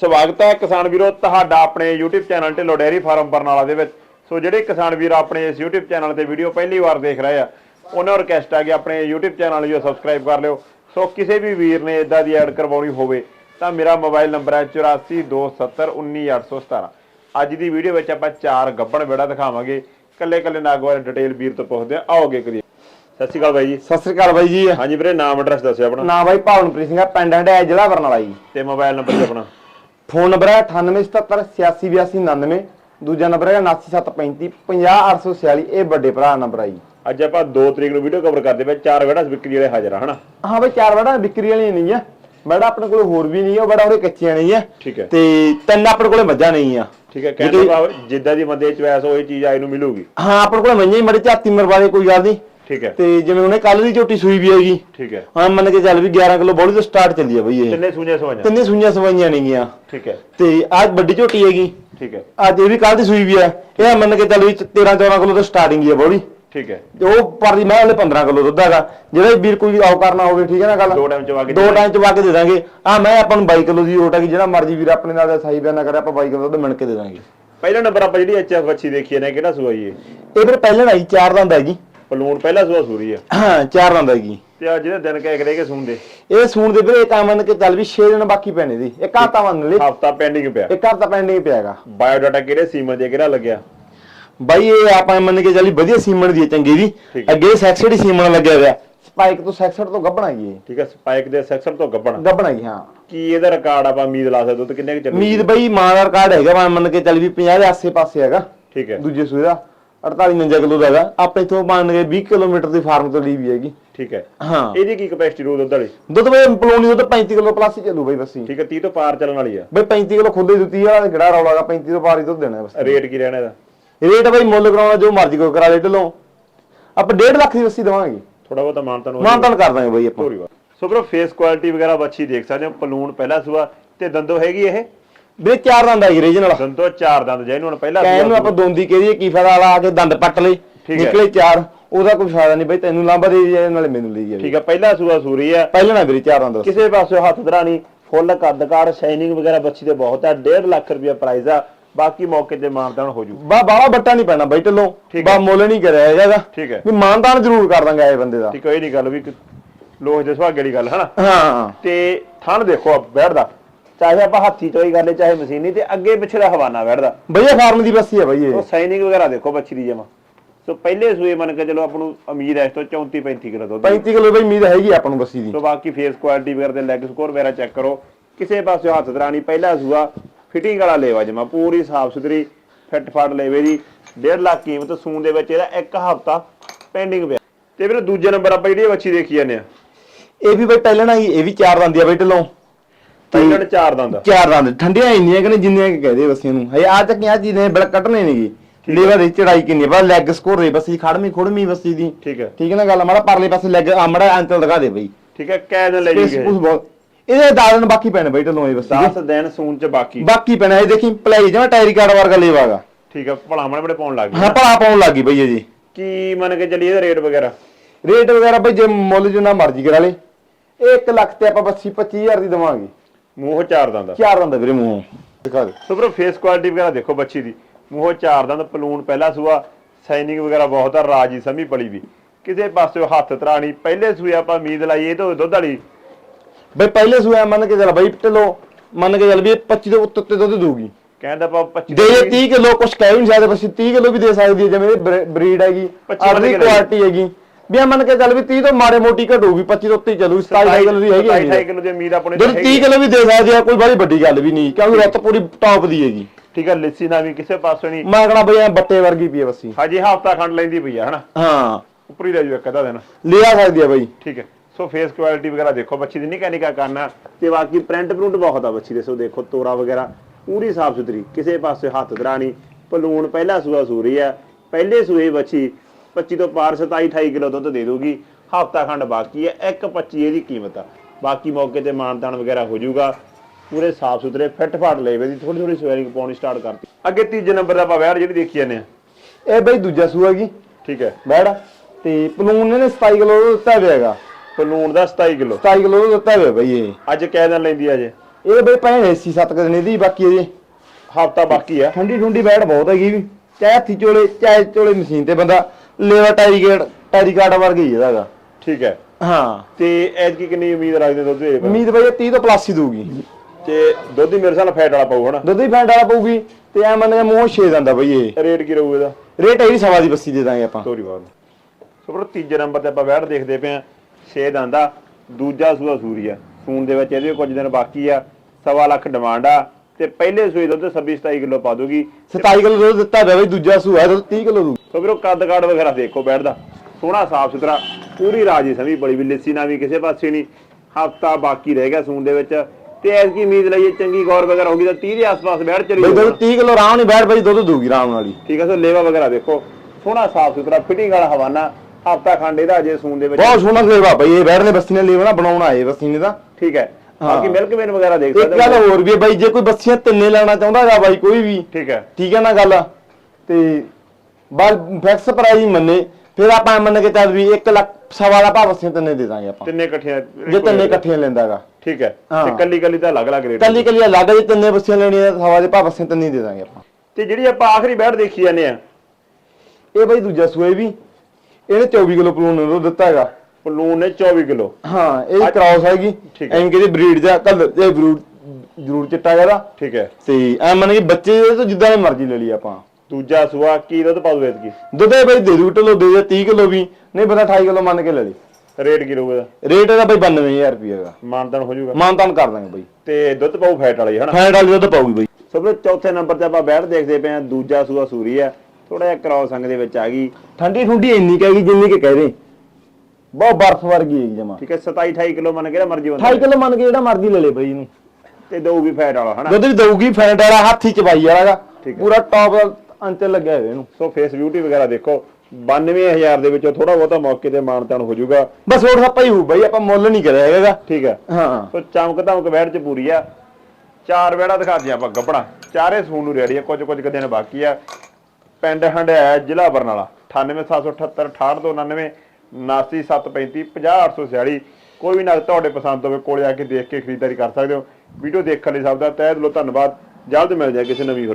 ਸਵਾਗਤ ਹੈ ਕਿਸਾਨ ਵੀਰੋ ਤੁਹਾਡਾ ਆਪਣੇ YouTube channel Dhillon dairy farm Barnala ਦੇ ਵਿੱਚ। ਸੋ ਜਿਹੜੇ ਕਿਸਾਨ ਵੀਰ ਆਪਣੇ ਇਸ YouTube ਚੈਨਲ ਤੇ ਵੀਡੀਓ ਪਹਿਲੀ ਵਾਰ ਦੇਖ ਰਹੇ ਆ ਉਹਨਾਂ ਨੂੰ ਰਿਕਵੈਸਟ ਹੈ ਕਿ ਆਪਣੇ YouTube ਚੈਨਲ ਨੂੰ ਸਬਸਕ੍ਰਾਈਬ ਕਰ ਲਿਓ। ਸੋ ਕਿਸੇ ਵੀ ਵੀਰ ਨੇ ਇਦਾਂ ਦੀ ਐਡ ਕਰਵਾਉਣੀ ਹੋਵੇ ਤਾਂ ਮੇਰਾ ਮੋਬਾਈਲ ਨੰਬਰ ਹੈ 8427191817 ਅੱਜ ਦੀ ਵੀਡੀਓ ਵਿੱਚ ਆਪਾਂ ਚਾਰ ਗੱਬਣ ਵੇੜਾ ਦਿਖਾਵਾਂਗੇ। ਕੱਲੇ ਕੱਲੇ ਨਾਗਵਾਰ ਡਿਟੇਲ ਵੀਰ ਤੋਂ ਪੁੱਛਦੇ ਆ। ਆਓਗੇ ਕਰੀਏ ਸਤਿ ਸ਼੍ਰੀ ਅਕਾਲ ਬਾਈ ਜੀ। ਸਤਿ ਸ੍ਰੀ ਅਕਾਲ ਬਾਈ ਜੀ। ਹਾਂਜੀ ਵੀਰੇ ਨਾਮ ਐਡਰੈਸ ਦੱਸਿਓ ਆਪਣਾ। ਨਾਮ ਬਾਈ ਭਾਵਨਪ੍ਰੀਤ ਸਿੰਘ ਆ ਪਿੰਡ ਹੰਡਿਆ ਜ਼ਿਲ੍ਹਾ ਬਰਨਾਲਾ ਜੀ। ਤੇ ਮੋਬਾਈਲ ਨੰਬਰ ਜੀ ਆਪਣਾ। ਫੋਨ ਨੰਬਰ ਹੈ 9877868299 ਦੂਜਾ ਨੰਬਰ ਹੈ 9735 50846 ਇਹ ਵੱਡੇ ਭਰਾ ਨੰਬਰ ਆ ਜੀ। ਅੱਜ ਆਪਾਂ 2 ਤਰੀਕ ਨੂੰ ਵੀਡੀਓ ਕਵਰ ਕਰਦੇ ਪਏ ਚਾਰ ਵੇੜਾ ਵਿਕਰੀ ਜਿਹੜੇ ਹਾਜ਼ਰ ਆ ਹਨਾ? ਹਾਂ ਬਾਈ ਚਾਰ ਵੜਾ ਵਿਕਰੀ ਵਾਲੀ ਨਹੀਂ ਆ। ਬੜਾ ਆਪਣੇ ਕੋਲ ਹੋਰ ਵੀ ਨਹੀਂ ਆ ਬੜਾ ਉਹਦੇ ਕੱਚੀਆਂ ਨਹੀਂ ਆ। ਠੀਕ ਹੈ। ਤੇ ਤਿੰਨ ਆਪਣੇ ਕੋਲੇ ਮੱਝਾਂ ਨਹੀਂ ਆ। ਠੀਕ ਹੈ ਕਹਿੰਦੇ ਜਿੱਦਾਂ ਦੀ ਬੰਦੇ ਚੁਆਇਸ ਹੋਈ ਚੀਜ਼ ਆਈ ਨੂੰ ਮਿਲੂਗੀ। ਹਾਂ ਆਪਣੇ ਕੋਲੇ ਮੱਝਾਂ ਹੀ ਮੜੇ ਝਾਤੀ ਮਰਵਾਦੇ ਕੋਈ ਗੱਲ ਨਹੀਂ। ਠੀਕ ਹੈ। ਤੇ ਜਿਵੇਂ ਉਹਨੇ ਕੱਲ ਦੀ ਝੋਟੀ ਸੂਈ ਵੀ ਹੈਗੀ। ਠੀਕ ਹੈ। ਹਾਂ ਮੰਨ ਕੇ ਚੱਲ ਵੀ 11 ਕਿਲੋ ਬੋਲੀ ਤੋਂ ਸਟਾਰਟ ਚੱਲੀ ਆ ਬਈ ਇਹ। ਤਿੰਨੇ ਸੂਈਆਂ ਸਵਾਈਆਂ। ਤਿੰਨੇ ਸੂਈਆਂ ਸਵਾਈਆਂ ਨਹੀਂ ਗੀਆਂ। ਠੀਕ ਹੈ। ਤੇ ਅੱਜ ਵੱਡੀ ਝੋਟੀ ਹੈਗੀ। ਠੀਕ ਹੈ। ਅੱਜ ਇਹ ਵੀ ਕੱਲ ਦੀ ਸੂਈ ਵੀ ਆ ਇਹ ਮੰਨ ਕੇ ਚੱਲ ਵੀ 13 14 ਕਿਲੋ ਤੋਂ ਸਟਾਰਟਿੰਗ ਹੀ ਆ ਬੋਲੀ। ਠੀਕ ਹੈ। ਉਹ ਪਰਦੀ ਮੈਂ ਹਲੇ 15 ਕਿਲੋ ਦੁੱਧ ਹੈਗਾ। ਜਿਹੜਾ ਵੀਰ ਕੋਈ ਆਉ ਕਰਨਾ ਹੋਵੇ ਠੀਕ ਹੈ ਨਾ ਗੱਲ? ਦੋ ਟਾਈਮ ਚਵਾ ਕੇ ਦੋ ਟਾਈਮ ਚ ਵਾ ਕੇ ਦੇ ਦਾਂਗੇ। ਆ ਮੈਂ ਆਪਾਂ ਨੂੰ 22 ਕਿਲੋ ਦੀ ਓਟ ਹੈਗੀ ਜਿਹੜਾ ਮਰਜ਼ੀ ਵੀਰ ਆਪਣੇ ਨਾਲ ਦਾ ਸਹੀ ਬਿਆਨ ਕਰੇ ਆਪਾਂ 22 ਕਿਲੋ ਦੁੱਧ ਮਿਣ ਕੇ ਦੇ ਦਾਂਗੇ। ਪਹਿਲਾ ਨੰਬਰ ਆਪਾਂ ਜਿਹੜੀ ਐਚਐਫ ਬੱਚੀ ਦੇਖੀ ਨੇ ਕਿਹੜਾ ਸੂਆ ਜੀ ਇਹ? ਫਿਰ ਪਹਿਲਾਂ ਜੀ ਚਾਰ ਦੰਦ ਹੈਗੀ। ਪਲੂਣ ਪਹਿਲਾ ਸੂਆ ਸੂਰੀ ਆ। ਹਾਂ ਚਾਰ ਦੰਦ ਹੈਗੀ। ਤੇ ਅੱਜ ਜਿਹਦੇ ਦਿਨ ਕਹਿ ਕਰੇ ਕਿ ਸੁਣਦੇ ਇਹ ਸੂਣ ਦੇ ਵੀਰੇ ਤਾਂ ਮੰਨ ਕੇ ਚੱਲ ਵੀ 6 ਦਿਨ ਬਾਕੀ ਪੈਣੇ ਦੀ। ਇੱਕ ਹਫ਼ਤਾ ਮੰਨ ਲਈ ਹਫਤਾ ਪੈਂਡਿੰਗ ਪਿਆ। ਇੱਕ ਹਫ਼ਤਾ ਪੈਂਡਿੰਗ ਪਿਆਗਾ ਬਾਇਓਡਾਟਾ ਕਿਹੜੇ ਸੀਮਾ ਦੇ ਕਿਹੜਾ ਲੱਗਿਆ? ਬਾਈ ਇਹ ਆਪਾਂ ਮੰਨ ਕੇ ਚੱਲੀ ਵਧੀਆ ਸੀਮਣ ਦੀ ਹੈ ਚੰਗੀ ਦੀ। ਅੱਗੇ ਸੈਕਸਡ ਸੀਮਣ ਲੱਗਿਆ ਹੋਇਆ। ਸਪਾਈਕ ਤੋਂ ਸੈਕਸਡ ਤੋਂ ਗੱਬਣਾ ਗਈ ਠੀਕ ਹੈ ਸਪਾਈਕ ਦੇ ਸੈਕਸ਼ਨ ਤੋਂ ਗੱਬਣ ਗੱਬਣਾ ਗਈ ਹਾਂ। ਕੀ ਇਹਦਾ ਰਿਕਾਰਡ ਆਪਾਂ ਉਮੀਦ ਲਾ ਸਕਦੇ ਦੁੱਧ ਕਿੰਨੇ ਕਿ ਚੱਲੂ ਉਮੀਦ ਬਈ ਮਾਂ ਦਾ ਰਿਕਾਰਡ ਹੈਗਾ ਮੰਨ ਕੇ ਚੱਲ ਵੀ 50 ਦੇ ਆਸੇ-ਪਾਸੇ ਹੈਗਾ। ਠੀਕ ਹੈ। ਦੂਜੇ ਸੂਏ ਦਾ। 48 49 ਕਿਲੋ ਦਾ ਹੈਗਾ। ਆਪਣੇ ਤੋਂ ਮੰਨ ਕੇ 20 ਕਿਲੋਮੀਟਰ ਦੀ ਫਾਰਮ ਤੋਂ ਲਈ ਵੀ ਹੈਗੀ। ਠੀਕ ਹੈ। ਹਾਂ। ਇਹਦੀ ਕੀ ਕਪੈਸਿਟੀ ਰੂ ਦੁੱਧ ਵਾਲੀ? ਦੁੱਧ ਬਈ ਪਲੋਣੀ ਦੁੱਧ 35 ਕਿਲੋ ਪਲੱਸ ਹੀ ਚੱਲੂ ਬਈ ਬਸੀ ਠੀਕ ਹੈ 30 ਤੋਂ ਪਾਰ ਚੱਲਣ ਵਾਲੀ ਆ। ਬਈ 35 ਕਿਲੋ ਖੁੱਲੇ ਦਿੱਤੀ ਵਾਲਾ ਗੜਾ ਰੌਲਾ ਦਾ 35 ਤੋਂ ਪਾਰ ਹੀ ਦੁੱਧ ਦੇਣਾ ਬਸ। ਰੇਟ ਕੀ ਰਹਿਣਾ ਇਹਦਾ? ਰੇਟ ਬਈ ਮੁੱਲ ਕਰਾਉਣਾ ਜੋ ਮਰਜ਼ੀ ਕੋਈ ਕਰਾ ਲੈ ਢਲੋਂ। ਆਪਾਂ 1.5 ਲੱਖ ਦੀ ਬਸੀ ਦਵਾਂਗੇ। ਥੋੜਾ ਬਹੁਤਾ ਮਾਨਤਾ ਨੂੰ ਮਾਨਤਾਨ ਕਰ ਦਾਂਗੇ ਬਈ ਆਪਾਂ। ਸੋ ਬਰੋ ਫੇਸ ਕੁਆਲਿਟੀ ਵਗੈਰਾ ਬੱਚੀ ਦੇਖ ਸਕਦੇ ਹੋ। ਪਲੂਣ ਪਹਿਲਾ ਸੂਆ ਤੇ ਦੰਦੋ ਹੈਗੀ ਇਹ? ਵੀਰੇ ਚਾਰ ਦੰਦ ਹੈਗੀ ਰੀਜਨਲ ਦੰਦੋ ਚਾਰ ਦੰਦ ਜਿਹਨੂੰ ਹੁਣ ਪਹਿਲਾ ਕਹਿਣ ਨੂੰ ਆਪਾਂ ਦੋਂਦੀ ਕਹਦੀਏ ਕੀ ਫਾਇਦਾ ਲਾ ਕੇ ਦੰਦ ਪੱਟ ਠੀਕ ਹੈ। ਨਿਕਲੇ ਚਾਰ ਉਹਦਾ ਕੋਈ ਫਾਇਦਾ ਨਹੀਂ ਬਈ ਤੈਨੂੰ ਲਾਂਬਾ ਦੇ ਜਾਏ ਨਾਲੇ ਮੈਨੂੰ ਲਈ ਜਾਏ ਠੀਕ ਹੈ ਪਹਿਲਾ ਸੂਆ ਸੂਰੀ ਆ। ਪਹਿਲਾਂ ਨਾ ਵੀਰੇ ਚਾਰ ਦੰਦ ਕਿਸੇ ਪਾਸੇ ਹੱਥ ਧਰਾਣੀ ਫੁੱਲ ਕੱਦਕਾਰ ਸ਼ਾਈਨਿੰਗ ਵਗੈਰਾ ਬੱਚੀ ਦੇ ਬਹੁਤ ਆ 1.5 ਲੱਖ ਰੁਪਇਆ ਪ੍ਰਾਈਜ਼ ਆ ਬਾਕੀ ਮੌਕੇ ਤੇ ਮਾਨਦਾਨ ਹੋ ਜੂ। ਬਾ ਬਾਵਾ ਬੱਟਾ ਨਹੀਂ ਪੈਣਾ ਬਈ ਢਿੱਲੋਂ। ਠੀਕ ਬਾ ਮੁੱਲ ਨਹੀਂ ਕਰਿਆ ਹੈਗਾ ਠੀਕ ਹੈ। ਵੀ ਮਾਨਦਾਨ ਜ਼ਰੂਰ ਕਰ ਦਾਂਗਾ ਇਹ ਬੰਦੇ ਦਾ। ਠੀਕ ਹੈ ਇਹ ਨਹੀਂ ਗੱਲ ਵੀ ਲੋਹ ਦੇ ਸੁਹਾਗੇ ਵਾਲੀ ਗੱਲ ਹਨਾ? ਹਾਂ। ਤੇ ਥਣ ਦੇਖੋ ਬੈਠਦਾ। ਚਾਹੇ ਆਪਾਂ ਹੱਥੀ ਚੋਈ ਕਰ ਲੈ ਚਾਹੇ ਮਸ਼ੀਨੀ ਤੇ ਅੱਗੇ ਪਿੱਛੇ ਦਾ ਹਵਾਨਾ ਬੈਠਦਾ। ਬਈਆ ਫਾਰਮ ਦੀ ਬੱਸੀ ਹੈ ਬਈ ਇਹ। ਉਹ ਸਾਈਨਿੰਗ ਵਗੈਰਾ ਦੇਖੋ ਬੱਚੀ ਦੀ ਜਮਾ। ਸੋ ਪਹਿਲੇ ਸੂਏ ਮੰਨ ਕੇ ਚਲੋ ਆਪਾਂ ਨੂੰ ਉਮੀਦ ਹੈ ਇਸ ਤੋਂ 34 35 ਕਿਲੋ ਦੁੱਧ। ਦੀ। 35 ਕਿਲੋ ਬਈ ਉਮੀਦ ਹੈਗੀ ਆਪਾਂ ਨੂੰ ਬੱਸੀ ਦੀ। ਸੋ ਬਾਕੀ ਫੇਸ ਕੁਆਲਿਟੀ ਵਗੈਰਾ ਤੇ ਲੈਗ ਸਕੋਰ ਵਗੈਰਾ ਚੈੱਕ ਕਰੋ। ਕਿਸੇ ਪਾਸੇ ਹੱਥ ਦਰਾਣੀ ਪਹਿਲਾ ਸੂਆ ਫਿਟਿੰਗ ਵਾਲਾ ਲੇਵਾ ਜਮਾ ਪੂਰੀ ਸਾਫ਼ ਸੁਥਰੀ ਫਿੱਟ ਫਾਟ ਲੇਵੇ ਦੀ। 1.5 ਲੱਖ ਕੀਮਤ ਸੂਨ ਦੇ ਵਿੱਚ ਇਹਦਾ ਇੱਕ ਹਫਤਾ ਪੈਂਡਿੰਗ ਪਿਆ। ਤੇ ਵੀਰੇ ਦੂਜੇ ਨੰਬਰ ਆਪਾਂ ਜਿਹੜੀ ਬੱਚੀ ਦੇਖੀ ਜਾਂਦੇ ਆ। ਇਹ ਵੀ ਬਈ ਪਹਿਲਾਂ ਨਾ ਇਹ ਵੀ ਚਾਰ ਦੰਦ ਆ ਬਈ ਢਿੱਲੋਂ। ਪਹਿਲਣ ਚਾਰ ਦੰਦ। ਚਾਰ ਦੰਦ। ਠੰਡੀਆਂ ਇੰਨੀਆਂ ਕਿ ਨਹੀਂ ਜਿੰਨੀਆਂ ਕਿ ਕਹਦੇ ਬੱਸੀਆਂ ਨੂੰ ਹਏ ਆ ਚੱਕੀਆਂ ਚੀਜ਼ ਨੇ ਬਲ ਕੱਟਣੇ ਨਹੀਂਗੀ ਲੇਵਾ ਦੀ ਚੜਾਈ ਕਿੰਨੀ ਬਾ ਲੈਗ ਸਕੋਰ ਦੇ ਬੱਸੀ ਖੜਮੀ ਖੁੜਮੀ ਬੱਸੀ ਦੀ ਠੀਕ ਹੈ। ਠੀਕ ਹੈ ਨਾ ਗੱਲ ਮਾੜਾ ਪਰਲੇ ਪਾਸੇ ਲੈਗ ਆਮੜਾ ਅੰਤਲ ਦਿਖਾ ਦੇ ਬਈ। ਠੀਕ ਹੈ ਕੈ ਦਿਨ ਲੈ ਜੀਗੇ। ਸਪੂਸ ਬਹੁਤ ਇਹਦੇ ਦਾਦਨ ਬਾਕੀ ਪੈਣੇ ਬਈ ਢਿੱਲੋਂ ਇਹ ਬੱਸੀ ਦੇ। 10 ਦਿਨ ਸੂਨ ਚ ਬਾਕੀ। ਬਾਕੀ ਪੈਣਾ ਇਹ ਦੇਖੀ ਪਲਾਈ ਜਮਾ ਟਾਇਰੀ ਕਾਰਡ ਵਰਗਾ ਲੇਵਾਗਾ ਠੀਕ ਹੈ ਭਲਾਮਣ ਬੜੇ ਪਾਉਣ ਲੱਗ ਹਾਂ ਗਏ ਭਲਾ ਪਾਉਣ ਲੱਗੀ ਬਈ ਇਹ ਜੀ। ਕੀ ਮੰਨ ਕੇ ਚੱਲੀ ਇਹਦਾ ਰੇਟ ਵਗੈਰਾ? ਰੇਟ ਵਗੈਰਾ ਬਈ ਜੇ ਮੁੱਲ ਜਿੰਨਾ ਮਰਜ਼ੀ ਕਰਾ ਲੇ। 1 ਲੱਖ ਤੇ ਆਪਾਂ 25 25000 ਦੀ ਦਵਾਂਗੇ। ਮੂੰਹ ਚਾਰ ਦੰਦ ਚਾਰ ਦੰਦ ਵੀਰੇ ਮੂੰਹੋਂ। ਦਿਖਾ ਦੇ। ਸੋ ਬਰੋ ਫੇਸ ਕੁਆਲਿਟੀ ਵਗੈਰਾ ਦੇਖੋ ਬੱਚੀ ਦੀ। ਮੂੰਹੋਂ ਚਾਰ ਦੰਦ ਪਲੂਣ ਪਹਿਲਾ ਸੂਆ ਸਾਈਨਿੰਗ ਵਗੈਰਾ ਬਹੁਤ ਆ ਰਾਜੀ ਸਮੀ ਪਲੀ ਵੀ। ਕਿਸੇ ਪਾਸੇ ਹੱਥ ਤਰਾਣੀ ਪਹਿਲੇ ਸੂਏ ਆਪਾਂ ਉਮੀਦ ਲਾਈ ਇਹ ਤੋਂ ਦੁੱਧ ਵਾਲੀ। ਬਈ ਪਹਿਲੇ ਸੂਆ ਮੰਨ ਕੇ ਚੱਲ ਬਈ ਢਿੱਲੋਂ ਮੰਨ ਕੇ ਚੱਲ ਵੀ ਇਹ 25 ਦੇ ਉੱਤੇ ਉੱਤੇ ਦੁੱਧ ਦਊਗੀ। ਕਹਿੰਦਾ ਆਪਾਂ 25 ਦੇ ਜੇ 30 ਕਿਲੋ ਕੁਛ ਕਹਿ ਵੀ ਨਹੀਂ ਸਕਦੇ ਬਸ 30 ਕਿਲੋ ਵੀ ਦੇ ਸਕਦੀ ਹੈ ਜਿਵੇਂ ਬਰੀਡ ਹੈਗੀ 25 ਅਰਲੀ ਕਿਲੋ ਕੁਆਲਿਟੀ ਹੈਗੀ। ਵੀ ਆ ਮੰਨ ਕੇ ਚੱਲ ਵੀ 30 ਤੋਂ ਮਾਰੇ ਮੋਟੀ ਘਟੂਗੀ 25 ਤੋਂ ਉੱਤੇ ਚੱਲੂ 27 ਕਿਲੋ ਦੀ ਹੈਗੀ 28 ਹੈ ਕਿਲੋ ਦੀ ਉਮੀਦ ਆਪਣੇ ਦੁੱਧ 30 ਕਿਲੋ ਵੀ ਦੇ ਸਕਦੀ ਆ ਕੋਈ ਬੜੀ ਵੱਡੀ ਗੱਲ ਵੀ ਨਹੀਂ ਕਿਉਂਕਿ ਰੁੱਤ ਪੂਰੀ ਟੌਪ ਦੀ ਹੈਗੀ। ਠੀਕ ਹੈ ਲਿੱਸੀ ਨਾ ਵੀ ਕਿਸੇ ਪਾਸੇ ਨਹੀਂ। ਮੈਂ ਕਹਣਾ ਬਈ ਬੱਟੇ ਵਰਗੀ ਪਈ ਬੱਸੀ। ਹਜੇ ਹਫਤਾ ਖੰਡ ਲੈਂਦੀ ਪਈ ਆ ਹਨਾ? ਹਾਂ। ਉੱਪਰੀ ਰਹਿ ਜੂ ਇੱਕ ਅੱਧਾ ਦਿਨ। ਲਿਆ ਸਕਦੀ ਆ ਬਈ। ਠੀਕ ਹੈ ਸੋ ਫੇਸ ਕੁਆਲਿਟੀ ਵਗੈਰਾ ਦੇਖੋ ਬੱਚੀ ਦੀ ਨਿੱਕਾ ਨਿੱਕਾ ਕਰਨਾ ਤੇ ਬਾਕੀ ਪ੍ਰਿੰਟ ਪ੍ਰਿੰਟ ਬਹੁਤ ਆ ਬੱਚੀ ਦੇ ਸੋ ਦੇਖੋ ਤੋਰਾ ਵਗੈਰਾ ਪੂਰੀ ਸਾਫ਼ ਸੁਥਰੀ ਕਿਸੇ ਪਾਸੇ ਹੱਥ ਦਰਾਣੀ ਪਲੂਣ ਪਹਿਲਾ ਸੂਆ ਸੂਰੀ ਆ ਪਹਿਲੇ ਸੂਏ ਬੱਚੀ 25 ਤੋਂ ਪਾਰ 27 28 ਕਿਲੋ ਦੁੱਧ ਦੇ ਦੂਗੀ। ਹਫਤਾ ਖੰਡ ਬਾਕੀ ਹੈ 1.25 ਇਹਦੀ ਕੀਮਤ ਆ। ਬਾਕੀ ਮੌਕੇ ਤੇ ਮਾਨਤਾਨ ਵਗੈਰਾ ਹੋ ਜਾਊਗਾ। ਪੂਰੇ ਸਾਫ਼ ਸੁਥਰੇ ਫਿੱਟ ਫਾਟ ਲੇਵੇ ਦੀ ਥੋੜੀ ਥੋੜੀ ਸਵੇਰਿੰਗ ਪਾਉਣੀ ਸਟਾਰਟ ਕਰਤੀ। ਅੱਗੇ ਤੀਜੇ ਨੰਬਰ ਦਾ ਆਪਾਂ ਵੈਰ ਜਿਹੜੀ ਦੇਖੀ ਜਾਂਦੇ ਆ। ਇਹ ਬਈ ਦੂਜਾ ਸੂਆ ਕੀ ਠੀਕ ਹੈ। ਬੈੜ ਤੇ ਪਲੂਨ ਨੇ 27 ਕਿਲੋ ਦਿੱਤਾ ਪਿਆਗਾ ਪਲੂਣ ਦਾ 27 ਕਿਲੋ। 27 ਕਿਲੋ ਦਿੱਤਾ ਪਿਆ ਬਈ ਇਹ। ਅੱਜ ਕਿਹ ਦਿਨ ਲੈਂਦੀ ਆ ਜੇ ਇਹ ਬਈ ਭੈਣ ਸੱਤ ਕੁ ਦਿਨ ਦੀ ਬਾਕੀ ਇਹਦੀ ਹਫਤਾ ਬਾਕੀ ਆ। ਠੰਡੀ ਠੁੰਡੀ ਬੈਠ ਬਹੁਤ ਹੈਗੀ ਵੀ। ਚਾਹੇ ਹੱਥੀ ਚੋਲੇ ਚਾਹੇ ਚੋਲੇ ਮਸ਼ੀਨ ਤੇ ਬੰਦਾ ਲੇਵਾ ਟਾਈਗੇਟ ਟੈਰੀਕਾਰਡ ਵਰਗਾ ਹੀ ਇਹਦਾਗਾ ਠੀਕ ਹੈ। ਹਾਂ। ਤੇ ਐਤਕੀ ਕਿੰਨੀ ਉਮੀਦ ਰੱਖਦੇ ਦੁੱਧ ਦੇ ਉਮੀਦ ਬਈ ਇਹ 30 ਤੋਂ ਪਲੱਸ ਹੀ ਦਊਗੀ। ਤੇ ਦੁੱਧ ਹੀ ਮੇਰੇ ਸਾਲ ਫੈਟ ਵਾਲਾ ਪਾਉ ਹਨਾ? ਦੁੱਧ ਹੀ ਫੈਂਟ ਵਾਲਾ ਪਊਗੀ ਤੇ ਐ ਮੰਨ ਕੇ ਮੂੰਹ 6 ਦਿੰਦਾ ਬਈ ਇਹ। ਰੇਟ ਕੀ ਰਹੂ ਇਹਦਾ? ਰੇਟ ਇਹਦੀ ਸਵਾ ਦੀ ਬੱਸੀ ਦੇ ਦਾਂਗੇ ਆਪਾਂ। ਤੋਰੀ ਬਾਅਦ ਸੋ ਪਰ ਤੀਜੇ ਨੰਬਰ ਤੇ ਆਪਾਂ ਵੈੜ ਦੇਖਦੇ ਪਏ ਆ 6 ਦੰਦਾ ਦੂਜਾ ਸੂਆ ਸੂਰੀਆ ਸੂਣ ਦੇ ਵਿੱਚ ਇਹਦੇ ਕੁਝ ਦਿਨ ਬਾਕੀ ਆ। ਸਵਾ ਲੱਖ ਡਿਮਾਂਡ ਆ। ਤੇ ਪਹਿਲੇ ਸੂਏ ਦੁੱਧ 26 27 ਕਿਲੋ ਪਾ ਦੂਗੀ। 27 ਕਿਲੋ ਦੁੱਧ ਦਿੱਤਾ ਬਈ ਦੂਜਾ ਸੂਆ ਦੁੱਧ 30 ਕਿਲੋ ਦੂ ਸੋ ਵੀਰੋ ਕੱਦ ਕਾੜ ਵਗੈਰਾ ਦੇਖੋ ਬੈਠਦਾ ਸੋਹਣਾ ਸਾਫ਼ ਸੁਥਰਾ ਪੂਰੀ ਰਾਜੀ ਸਮੀ ਬੜੀ ਵੀ ਲਿੱਸੀ ਨਾ ਵੀ ਕਿਸੇ ਪਾਸੇ ਨਹੀਂ। ਹਫਤਾ ਬਾਕੀ ਰਹਿ ਗਿਆ ਸੂਣ ਦੇ ਵਿੱਚ। ਤੇ ਐਸ ਕੀ ਉਮੀਦ ਲਈਏ ਚੰਗੀ ਗੌਰ ਵਗੈਰਾ ਹੋਗੀ ਤਾਂ 30 ਦੇ ਆਸ-ਪਾਸ ਬੈਠ ਚਲੀ ਬਈ ਦੁੱਧ ਜਾਊਗਾ। 30 ਕਿਲੋ ਆਰਾਮ ਨਹੀਂ ਬੈਠ ਬਈ ਦੁੱਧ ਦੂਗੀ ਆਰਾਮ ਨਾਲ ਹੀ ਠੀਕ ਹੈ ਸੋ ਲੇਵਾ ਵਗੈਰਾ ਦੇਖੋ। ਸੋਹਣਾ ਸਾਫ਼ ਸੁਥਰਾ ਫਿਟਿੰਗ ਵਾਲਾ ਹਵਾਨਾ। ਹਫਤਾ ਖੰਡ ਇਹਦਾ ਅਜੇ ਸੂਣ ਦੇ ਵਿੱਚ। ਬਹੁਤ ਸੋਹਣਾ ਲੇਵਾ ਬਈ ਇਹ ਬੈਠ ਨੇ ਬੱਸੀ ਨੇ ਲੇਵਾ ਨਾ ਬਣਾਉਣਾ ਆਏ ਬੱਸੀ ਨੇ ਤਾਂ ਠੀਕ ਹਾਂ। ਬਾਕੀ ਮਿਲਕ ਵੇਨ ਵਗੈਰਾ ਦੇਖ ਇੱਕ ਗੱਲ ਹੋ। ਹੋਰ ਵੀ ਹੈ ਬਾਈ ਜੇ ਕੋਈ ਬੱਸੀਆਂ ਤਿੰਨੇ ਲੈਣਾ ਚਾਹੁੰਦਾ ਹੈਗਾ ਬਾਈ ਕੋਈ ਵੀ। ਠੀਕ ਹੈ। ਠੀਕ ਹੈ ਨਾ ਗੱਲ? ਤੇ ਬਲ ਫਿਕਸ ਪ੍ਰਾਈਸ ਮੰਨੇ। ਫਿਰ ਆਪਾਂ ਐਂ ਮੰਨ ਕੇ ਚੱਲ ਵੀ 1 ਲੱਖ ਸਵਾ ਦਾ ਭਾਅ ਬੱਸੀਆਂ ਤਿੰਨੇ ਦੇ ਦਾਂਗੇ ਆਪਾਂ। ਤਿੰਨੇ ਇਕੱਠੀਆਂ ਜੇ ਤਿੰਨੇ ਇਕੱਠੀਆਂ ਲੈਂਦਾਗਾ। ਠੀਕ ਹੈ। ਹਾਂ। ਤੇ ਕੱਲੀ ਕੱਲੀ ਤਾਂ ਅਲੱਗ-ਅਲੱਗ ਰੇਟ ਕੱਲੀ ਕੱਲੀ ਅਲੱਗ ਜੇ ਤਿੰਨੇ ਬੱਸੀਆਂ ਲੈਣੀਆਂ ਸਵਾ ਦੇ ਭਾਅ ਬੱਸੀਆਂ ਤਿੰਨੇ ਹੀ ਦੇ ਦਾਂਗੇ ਆਪਾਂ। ਤੇ ਜਿਹੜੀ ਆਪਾਂ ਆਖਰੀ ਬੈਠ ਦੇਖੀ ਜਾਂਦੇ ਆ। ਇਹ ਬਾਈ ਦੂਜਾ ਸੂਏ ਵੀ। ਇਹਨੇ 24 ਕਿਲੋ ਪਲੂਨ ਨੂੰ ਦਿੱਤਾ ਹੈਗਾ ਪਲੂਨ ਨੇ 24 ਕਿਲੋ। ਹਾਂ ਇਹ ਕ੍ਰਾਸ ਹੈਗੀ। ਠੀਕ ਹੈ। ਐਂ ਕਿਹਦੀ ਬਰੀਡ ਦਾ ਕੱਲ ਇਹ ਬਰੀਡ ਜ਼ਰੂਰ ਚਿੱਟਾ ਹੈਗਾ ਇਹਦਾ। ਠੀਕ ਹੈ। ਤੇ ਐ ਮੰਨ ਕੇ ਬੱਚੇ ਇਹਦੇ ਤੋਂ ਜਿੱਦਾਂ ਦੀ ਮਰਜ਼ੀ ਲੈ ਲਈ ਆਪਾਂ। ਦੂਜਾ ਸੂਆ ਕੀ ਦੁੱਧ ਪਾਉ ਵੇਚ ਕੀ ਦੁੱਧ ਇਹ ਬਾਈ ਦੇ ਦੂ ਕਿਲੋ ਦੇ ਦੇ 30 ਕਿਲੋ ਵੀ। ਨਹੀਂ ਪਤਾ 28 ਕਿਲੋ ਮੰਨ ਕੇ ਲੈ ਲਈ ਰੇਟ ਕੀ ਰਹੂਗਾ ਰੇਟ ਇਹਦਾ ਬਾਈ 92000 ਰੁਪਏ ਹੈਗਾ। ਮਾਨਦਾਨ ਹੋ ਜਾਊਗਾ। ਮਾਨਤਾਨ ਕਰ ਦਾਂਗੇ ਬਾਈ। ਤੇ ਦੁੱਧ ਪਾਉ ਫੈਟ ਵਾਲੀ ਹਨਾ? ਫੈਂਟ ਵਾਲੀ ਦੁੱਧ ਪਾਊਗੀ ਬਾਈ। ਸਭ ਤੋਂ ਚੌਥੇ ਨੰਬਰ ਤੇ ਆਪਾਂ ਬੈਠ ਦੇਖਦੇ ਪਏ ਆ ਦੂਜਾ ਸੂਆ ਸੂਰੀ ਆ ਥੋੜਾ ਜਿਹਾ ਕ੍ਰਾਸ ਅੰਗ ਦੇ ਵਿੱਚ ਆ ਗਈ। ਠੰਡੀ ਠੁੰਡੀ ਇੰਨੀ ਕਹੇਗੀ ਜਿੰਨੀ ਕਿ ਕਹਦੇ ਬਹੁਤ ਬਰਫ਼ ਵਰਗੀ ਹੈਗੀ ਜਮਾ। ਠੀਕ ਹੈ 27 28 ਕਿਲੋ ਮੰਨ ਕੇ ਮਰਜ਼ੀ ਬੰਦਾ 28 ਕਿਲੋ ਮੰਨ ਕੇ ਜਿਹੜਾ ਮਰਜ਼ੀ ਲੈ ਲੈ ਬਾਈ ਇਹਨੂੰ ਤੇ ਦਊਗੀ ਫੈਟ ਵਾਲਾ ਹਨਾ? ਦੁੱਧ ਵੀ ਦਊਗੀ ਫੈਂਟ ਵਾਲਾ ਹੱਥੀ ਚਬਾਈ ਵਾਲਾਗਾ। ਹੈ। ਪੂਰਾ ਟੌਪ ਅੰਚਲ ਲੱਗਿਆ ਹੋਇਆ ਇਹਨੂੰ। ਸੋ ਫੇਸ ਬਿਊਟੀ ਵਗੈਰਾ ਦੇਖੋ 92000 ਦੇ ਵਿੱਚੋਂ ਥੋੜਾ ਬਹੁਤਾ ਮੌਕੇ ਤੇ ਮਾਨਤਾਨ ਹੋ ਜਾਊਗਾ। ਬਸ ਹੋਰ ਸੱਪਾ ਹੀ ਹੋਊ ਬਾਈ ਆਪਾਂ ਮੁੱਲ ਨਹੀਂ ਕਰਿਆ ਹੈਗਾ ਠੀਕ ਹੈ। ਹਾਂ। ਸੋ ਚਮਕ ਧਮਕ ਬੈਠ ਚ ਪੂਰੀ ਆ। ਚਾਰ ਵੇੜਾ ਦਿਖਾ ਦਿਆਂ ਆਪਾਂ ਗੱਬੜਾ ਚਾਰੇ ਸੂਣ ਨੂੰ ਰੈਡੀ ਆ ਕੁਝ ਕੁਝ ਦਿਨ ਬਾਕੀ ਆ। ਪਿੰਡ ਹੰਡਿਆ ਜ਼ਿਲ੍ਹਾ ਬਰਨਾਲਾ 98778 68299 79735 50846 ਕੋਈ ਵੀ ਨਗ ਤੁਹਾਡੇ ਪਸੰਦ ਹੋਵੇ, ਕੋਲੇ ਆ ਕੇ ਦੇਖ ਕੇ ਖਰੀਦਦਾਰੀ ਕਰ ਸਕਦੇ ਹੋ। ਵੀਡੀਓ ਦੇਖਣ ਲਈ ਸਭ ਦਾ ਤਹਿ ਦਿਲੋਂ ਧੰਨਵਾਦ। ਜਲਦ ਮਿਲ ਜਾਏ ਕਿਸੇ ਨਵੀਂ